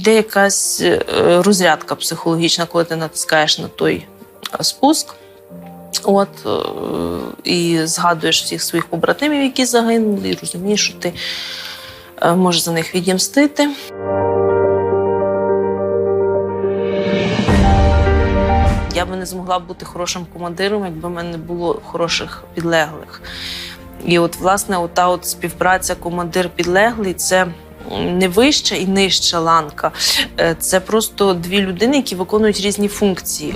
Іде якась е, розрядка психологічна, коли ти натискаєш на той е, спуск. От е, і згадуєш всіх своїх побратимів, які загинули, і розумієш, що ти можеш за них відімстити. Я би не змогла бути хорошим командиром, якби в мене не було хороших підлеглих. І от, власне, ота от співпраця командир-підлеглий це не вища і нижча ланка. Е, Це просто дві людини, які виконують різні функції.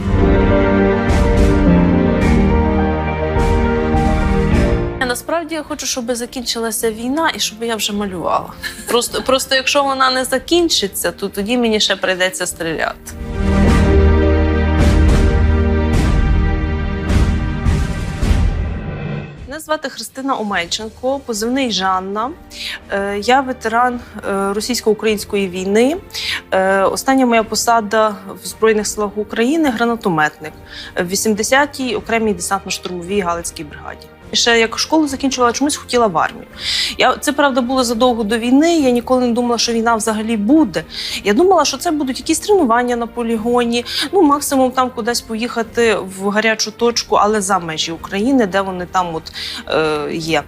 Насправді я хочу, щоб закінчилася війна і щоб я вже малювала. Просто, просто якщо вона не закінчиться, то тоді мені ще прийдеться стріляти. Звати Христина Омельченко, позивний Жанна. Е, Я ветеран е, російсько-української війни. Е, Остання моя посада в Збройних силах України гранатометник в 80-й окремій десантно-штурмовій Галицькій бригаді. Ще як школу закінчувала, чомусь хотіла в армію. Я це правда було задовго до війни. Я ніколи не думала, що війна взагалі буде. Я думала, що це будуть якісь тренування на полігоні, ну максимум там кудись поїхати в гарячу точку, але за межі України, де вони там от е, є.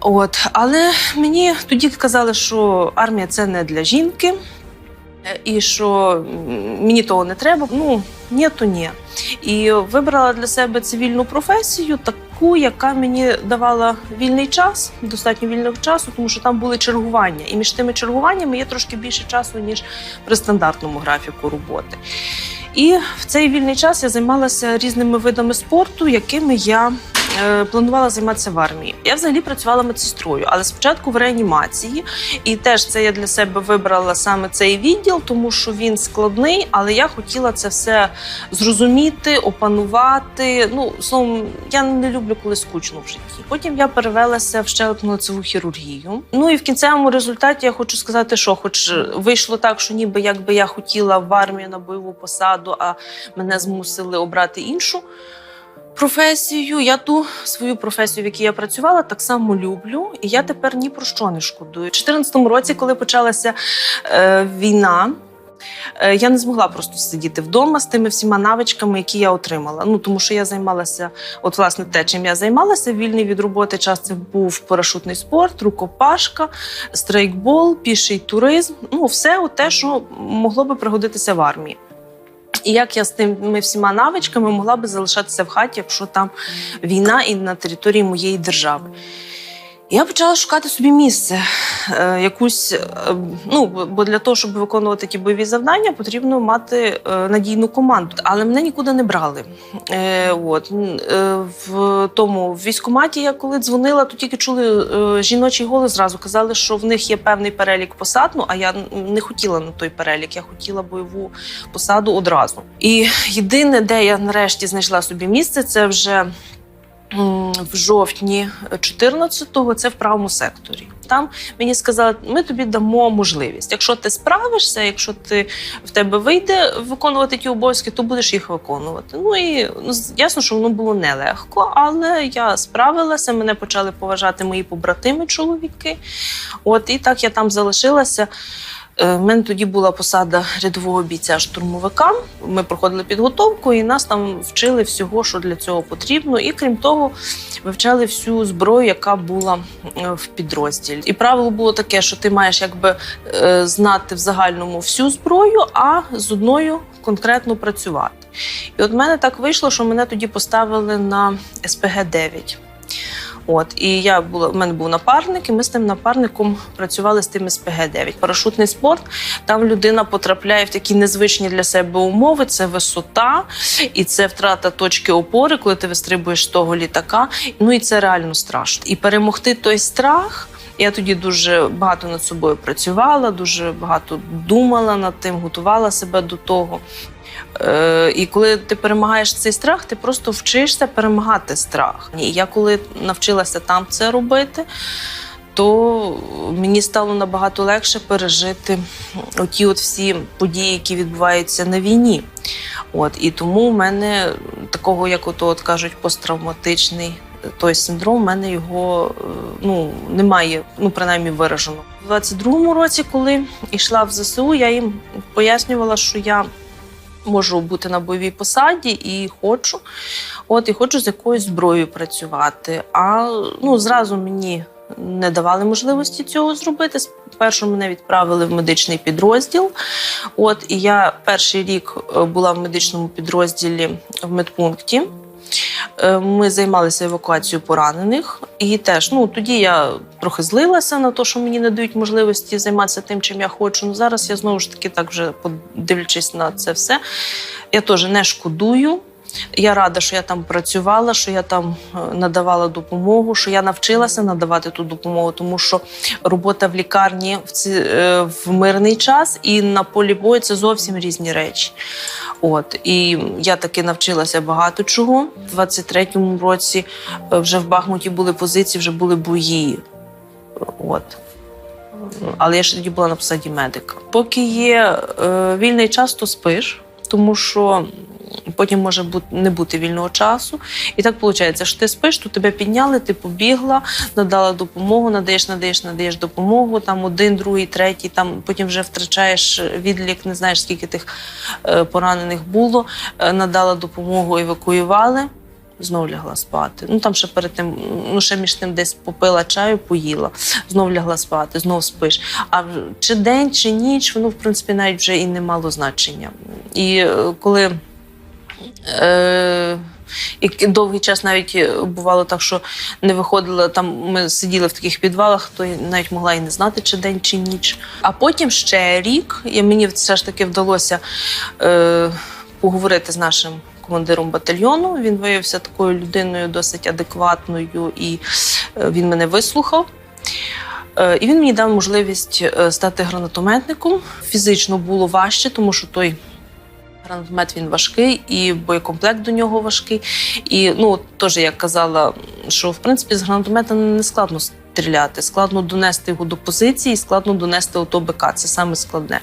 От, але мені тоді казали, що армія це не для жінки, е, і що мені того не треба. Ну ні, то ні. І вибрала для себе цивільну професію, таку, яка мені давала вільний час, достатньо вільного часу, тому що там були чергування. І між тими чергуваннями є трошки більше часу, ніж при стандартному графіку роботи. І в цей вільний час я займалася різними видами спорту, якими я е, планувала займатися в армії. Я взагалі працювала медсестрою, але спочатку в реанімації. І теж це я для себе вибрала саме цей відділ, тому що він складний, але я хотіла це все зрозуміти, опанувати. Ну, словом, я не люблю, коли скучно в житті. Потім я перевелася в щелепно-лицеву хірургію. Ну і в кінцевому результаті я хочу сказати, що, хоч вийшло так, що ніби якби я хотіла в армію на бойову посаду, а мене змусили обрати іншу. Професію, я ту свою професію, в якій я працювала, так само люблю, і я тепер ні про що не шкодую. У 2014 році, коли почалася е, війна, е, я не змогла просто сидіти вдома з тими всіма навичками, які я отримала. Ну тому що я займалася, от власне те, чим я займалася, вільний від роботи час це був парашутний спорт, рукопашка, стрейкбол, піший туризм. Ну, все те, що могло би пригодитися в армії. І як я з тими всіма навичками могла би залишатися в хаті, якщо там війна і на території моєї держави. Я почала шукати собі місце, е, якусь, е, ну, бо для того, щоб виконувати ті бойові завдання, потрібно мати е, надійну команду. Але мене нікуди не брали. Е, от. е, В тому в військкоматі я коли дзвонила, то тільки чули е, жіночий голос зразу. Казали, що в них є певний перелік посад, ну, а я не хотіла на той перелік, я хотіла бойову посаду одразу. І єдине, де я нарешті знайшла собі місце, це вже в жовтні 14-го, це в правому секторі. Там мені сказали, ми тобі дамо можливість. Якщо ти справишся, якщо ти в тебе вийде виконувати ті обов'язки, то будеш їх виконувати. Ну і ну, ясно, що воно було нелегко, але я справилася. Мене почали поважати мої побратими, чоловіки. От і так я там залишилася. Е, В мене тоді була посада рядового бійця штурмовика. Ми проходили підготовку, і нас там вчили всього, що для цього потрібно. І крім того, вивчали всю зброю, яка була е, в підрозділі. І правило було таке, що ти маєш якби е, знати в загальному всю зброю, а з одною конкретно працювати. І от мене так вийшло, що мене тоді поставили на СПГ 9 От і я була в мене був напарник, і ми з тим напарником працювали з тим СПГ 9 Парашутний спорт. Там людина потрапляє в такі незвичні для себе умови. Це висота, і це втрата точки опори, коли ти вистрибуєш з того літака. Ну і це реально страшно. І перемогти той страх. Я тоді дуже багато над собою працювала, дуже багато думала над тим, готувала себе до того. Е, і коли ти перемагаєш цей страх, ти просто вчишся перемагати страх. І я коли навчилася там це робити, то мені стало набагато легше пережити оті от всі події, які відбуваються на війні. От і тому в мене такого, як ото от кажуть, посттравматичний той синдром, в мене його е, ну немає, ну принаймні виражено. У 22-му році, коли йшла в ЗСУ, я їм пояснювала, що я можу бути на бойовій посаді і хочу. От і хочу з якоюсь зброєю працювати. А ну зразу мені не давали можливості цього зробити. Спершу мене відправили в медичний підрозділ. От і я перший рік е, була в медичному підрозділі в медпункті. Е, Ми займалися евакуацією поранених, і теж ну тоді я трохи злилася на те, що мені не дають можливості займатися тим, чим я хочу. Ну зараз я знову ж таки так вже подивлячись на це все. Я теж не шкодую. Я рада, що я там працювала, що я там е, надавала допомогу, що я навчилася надавати ту допомогу, тому що робота в лікарні в, ці, е, в мирний час і на полі бою це зовсім різні речі. От і я таки навчилася багато чого. У 23-му році е, вже в Бахмуті були позиції, вже були бої. От. Але я ж тоді була на посаді медика. Поки є е, вільний час, то спиш, тому що потім може бути не бути вільного часу. І так виходить, що ти спиш, то тебе підняли, ти побігла, надала допомогу, надаєш, надаєш, надаєш допомогу. Там один, другий, третій. Там потім вже втрачаєш відлік, не знаєш, скільки тих е, поранених було. Е, надала допомогу, евакуювали. Знов лягла спати. Ну там ще перед тим, ну ще між тим десь попила чаю, поїла, знов лягла спати, знов спиш. А чи день, чи ніч, воно в принципі навіть вже і не мало значення. І е, коли е, і довгий час навіть е, бувало так, що не виходила там. Ми сиділи в таких підвалах, то навіть могла і не знати, чи день, чи ніч. А потім ще рік, і мені все ж таки вдалося е, поговорити з нашим командиром батальйону. Він виявився такою людиною досить адекватною, і е, він мене вислухав. Е, І він мені дав можливість стати гранатометником. Фізично було важче, тому що той гранатомет він важкий, і боєкомплект до нього важкий. І ну теж я казала, що в принципі з гранатомета не складно стріляти, складно донести його до позиції, складно донести ото БК. Це саме складне.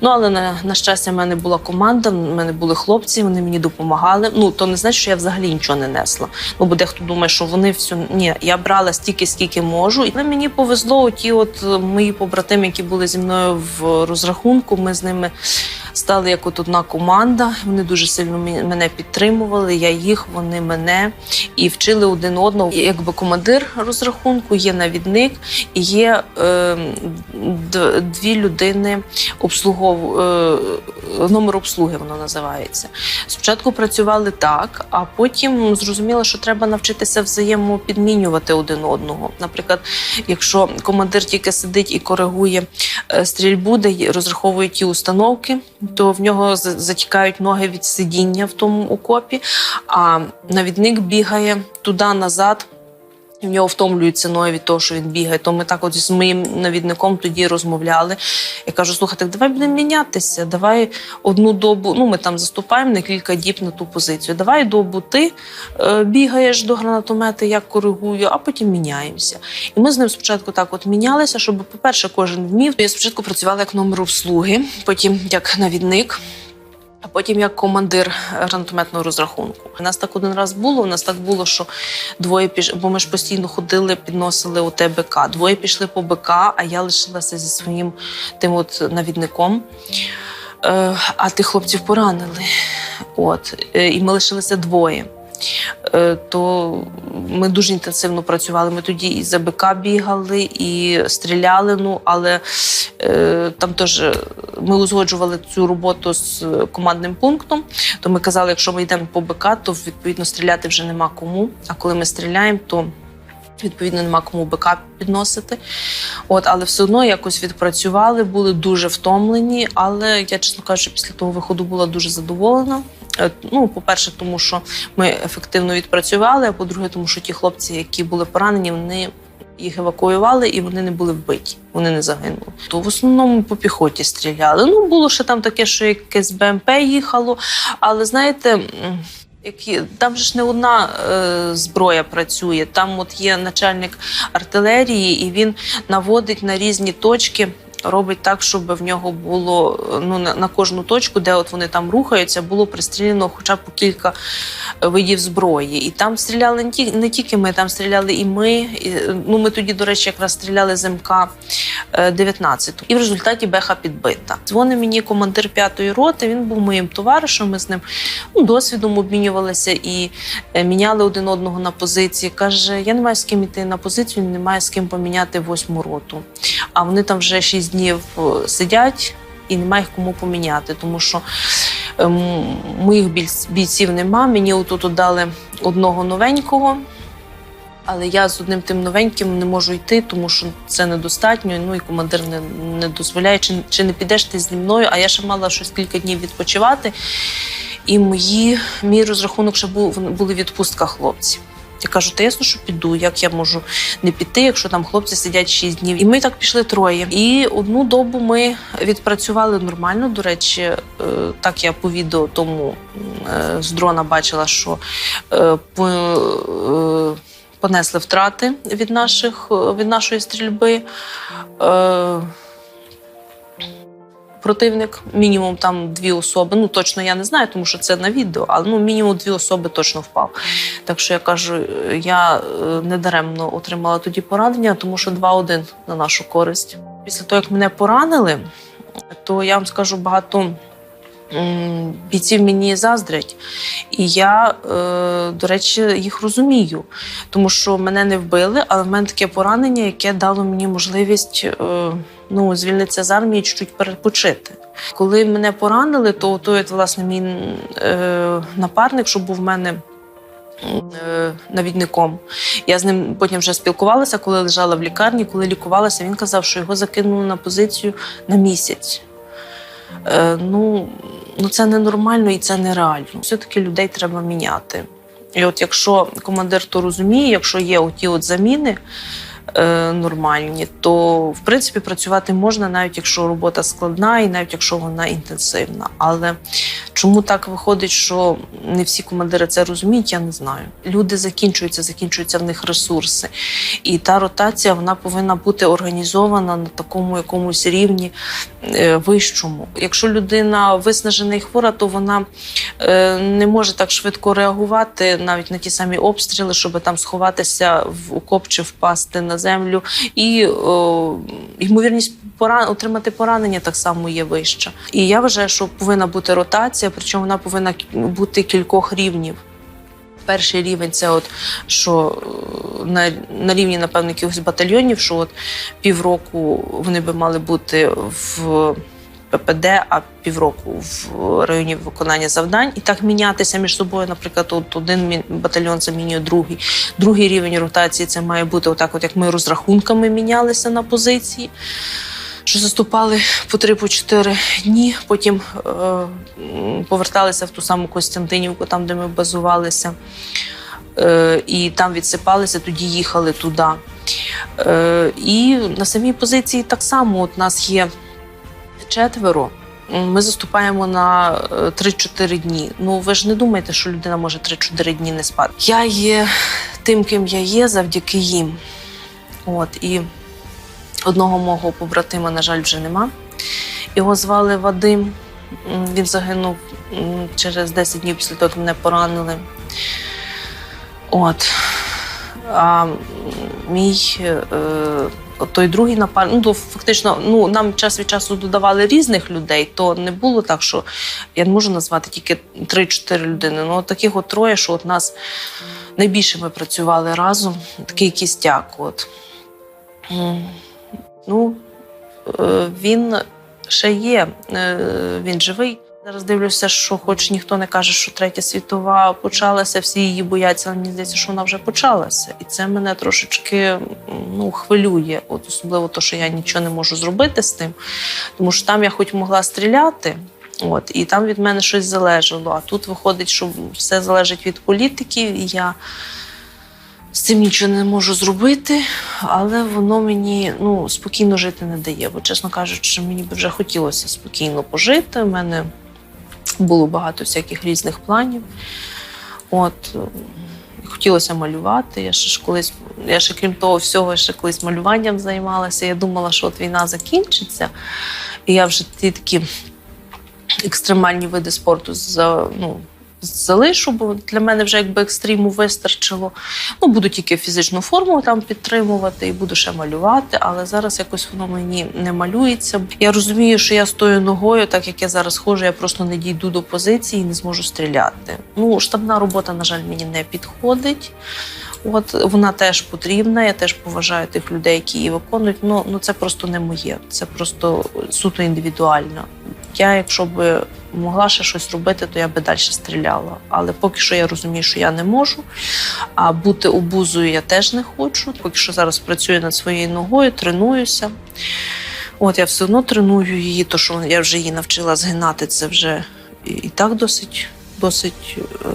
Ну але на, на щастя, в мене була команда, в мене були хлопці, вони мені допомагали. Ну то не значить, що я взагалі нічого не несла. Ну бо дехто думає, що вони все ні, я брала стільки, скільки можу. І мені повезло. Ті, от мої побратими, які були зі мною в розрахунку, ми з ними стали як от одна команда. Вони дуже сильно мене підтримували. Я їх, вони мене і вчили один одного. Якби командир розрахунку, є навідник і є е, дві людини обслугов е, номер обслуги. Воно називається. Спочатку працювали так, а потім зрозуміло, що треба навчитися взаємопідмінювати один одного. Наприклад, якщо командир тільки сидить і коригує е, стрільбу, де розраховує ті установки, то в нього затікають ноги від сидіння в тому окопі, а навідник бігає туди-назад. В нього втомлюються ноги від того, що він бігає. То ми так от з моїм навідником тоді розмовляли. Я кажу: слухай, так давай будемо мінятися. Давай одну добу. Ну, ми там заступаємо на кілька діб на ту позицію. Давай добу ти е, бігаєш до гранатомета, я коригую, а потім міняємося. І ми з ним спочатку так от мінялися, щоб, по-перше, кожен вмів. Я спочатку працювала як номер обслуги, потім як навідник. А потім як командир гранатометного розрахунку. У нас так один раз було. У нас так було, що двоє піш... бо ми ж постійно ходили, підносили у БК. Двоє пішли по БК, а я лишилася зі своїм тим от навідником. Е, а тих хлопців поранили. От, е, і ми лишилися двоє. Е, То ми дуже інтенсивно працювали. Ми тоді і за БК бігали, і стріляли. Ну але е, там теж ми узгоджували цю роботу з командним пунктом. То ми казали, якщо ми йдемо по БК, то відповідно стріляти вже нема кому. А коли ми стріляємо, то відповідно нема кому БК підносити. От, але все одно якось відпрацювали, були дуже втомлені. Але я, чесно кажучи, після того виходу була дуже задоволена. Е, Ну, по-перше, тому що ми ефективно відпрацювали, а по-друге, тому що ті хлопці, які були поранені, вони їх евакуювали і вони не були вбиті, вони не загинули. То в основному по піхоті стріляли. Ну, було ще там таке, що якесь БМП їхало, але знаєте. Які там же ж не одна е, зброя працює. Там от є начальник артилерії, і він наводить на різні точки робить так, щоб в нього було ну, на, кожну точку, де от вони там рухаються, було пристріляно хоча б по кілька видів зброї. І там стріляли не, ті, не тільки ми, там стріляли і ми. І, ну, ми тоді, до речі, якраз стріляли з МК 19. І в результаті Беха підбита. Дзвонить мені командир п'ятої роти. Він був моїм товаришем. Ми з ним ну, досвідом обмінювалися і е, міняли один одного на позиції. Каже: Я не маю з ким іти на позицію, не маю з ким поміняти восьму роту. А вони там вже шість днів е, сидять. І немає їх кому поміняти, тому що ем, моїх бійців нема. Мені отут дали одного новенького, але я з одним тим новеньким не можу йти, тому що це недостатньо. Ну і командир не, не дозволяє, чи, чи не підеш ти зі мною. А я ще мала щось кілька днів відпочивати. І мої, мій розрахунок ще був були відпустка хлопців. Я кажу, та ясно, що піду. Як я можу не піти, якщо там хлопці сидять 6 днів? І ми так пішли троє. І одну добу ми відпрацювали нормально. До речі, е, так я по відео тому е, з дрона бачила, що е, по- понесли втрати від наших від нашої стрільби. Е, Противник мінімум там дві особи. Ну точно я не знаю, тому що це на відео, але ну мінімум дві особи точно впав. Так що я кажу, я е, недаремно отримала тоді поранення, тому що 2-1 на нашу користь. Після того, як мене поранили, то я вам скажу багато. Бійців мені заздрять, і я, е, до речі, їх розумію, тому що мене не вбили, але в мене таке поранення, яке дало мені можливість е, ну, звільнитися з армії, чуть-чуть перепочити. Коли мене поранили, то той, власне, мій е, напарник, що був в мене навідником. Я з ним потім вже спілкувалася, коли лежала в лікарні, коли лікувалася, він казав, що його закинули на позицію на місяць. Е, ну, ну, це ненормально і це нереально. Все-таки людей треба міняти. І от якщо командир то розуміє, якщо є оті от заміни е, нормальні, то в принципі працювати можна, навіть якщо робота складна і навіть якщо вона інтенсивна. Але чому так виходить, що не всі командири це розуміють, я не знаю. Люди закінчуються, закінчуються в них ресурси. І та ротація вона повинна бути організована на такому якомусь рівні е, вищому. Якщо людина виснажена і хвора, то вона е, не може так швидко реагувати навіть на ті самі обстріли, щоб там сховатися в окоп чи впасти на землю. І о, ймовірність поран... отримати поранення так само є вища. І я вважаю, що повинна бути ротація, причому вона повинна бути кількох рівнів. Перший рівень це от що на, на рівні, напевно, якихось батальйонів, що от півроку вони би мали бути в ППД, а півроку в районі виконання завдань, і так мінятися між собою. Наприклад, от один батальйон замінює другий. Другий рівень ротації це має бути отак, от як ми розрахунками мінялися на позиції. Що заступали по три по чотири дні, потім е, поверталися в ту саму Костянтинівку, там де ми базувалися, е, і там відсипалися, тоді їхали туди. Е, і на самій позиції так само. От нас є четверо. Ми заступаємо на е, 3-4 дні. Ну ви ж не думаєте, що людина може 3-4 дні не спати. Я є тим, ким я є, завдяки їм. От і одного мого побратима, на жаль, вже нема. Його звали Вадим. Він загинув через 10 днів після того, як мене поранили. От. А мій е, от той другий напарник, ну, фактично, ну, нам час від часу додавали різних людей, то не було так, що я не можу назвати тільки 3-4 людини. Ну, таких от троє, що от нас найбільше ми працювали разом, такий кістяк. От. Ну, е, він ще є, е, він живий. Зараз дивлюся, що хоч ніхто не каже, що третя світова почалася, всі її бояться, але мені здається, що вона вже почалася. І це мене трошечки ну, хвилює. От особливо те, що я нічого не можу зробити з тим. Тому що там я хоч могла стріляти, от, і там від мене щось залежало. А тут виходить, що все залежить від політиків, і я з цим нічого не можу зробити, але воно мені ну, спокійно жити не дає. Бо, чесно кажучи, мені б вже хотілося спокійно пожити. У мене було багато всяких різних планів. От, е, хотілося малювати. Я ще ж колись, я ще крім того всього, ще колись малюванням займалася. Я думала, що от війна закінчиться, і я вже ті такі екстремальні види спорту за, ну, залишу, бо для мене вже якби екстриму вистачило. Ну, буду тільки фізичну форму там підтримувати і буду ще малювати, але зараз якось воно мені не малюється. Я розумію, що я стою ногою, так як я зараз ходжу, я просто не дійду до позиції і не зможу стріляти. Ну, штабна робота, на жаль, мені не підходить. От вона теж потрібна. Я теж поважаю тих людей, які її виконують. Ну, ну це просто не моє. Це просто суто індивідуально. Я, якщо б могла ще щось робити, то я би далі стріляла. Але поки що я розумію, що я не можу. А бути обузою я теж не хочу. Поки що зараз працюю над своєю ногою, тренуюся. От я все одно треную її, то що я вже її навчила згинати, це вже і так досить. Досить е,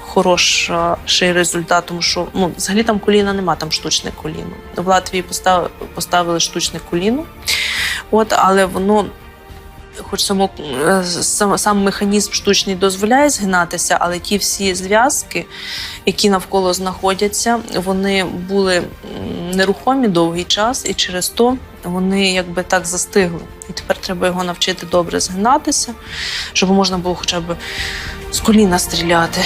хороший результат, тому що ну, взагалі там коліна нема, там штучне коліно. В Латвії поставили, поставили штучне коліно, от, але воно, хоч само, е, сам, сам механізм штучний дозволяє згинатися, але ті всі зв'язки, які навколо знаходяться, вони були нерухомі довгий час, і через то вони якби так застигли. І тепер треба його навчити добре згинатися, щоб можна було хоча б з коліна стріляти.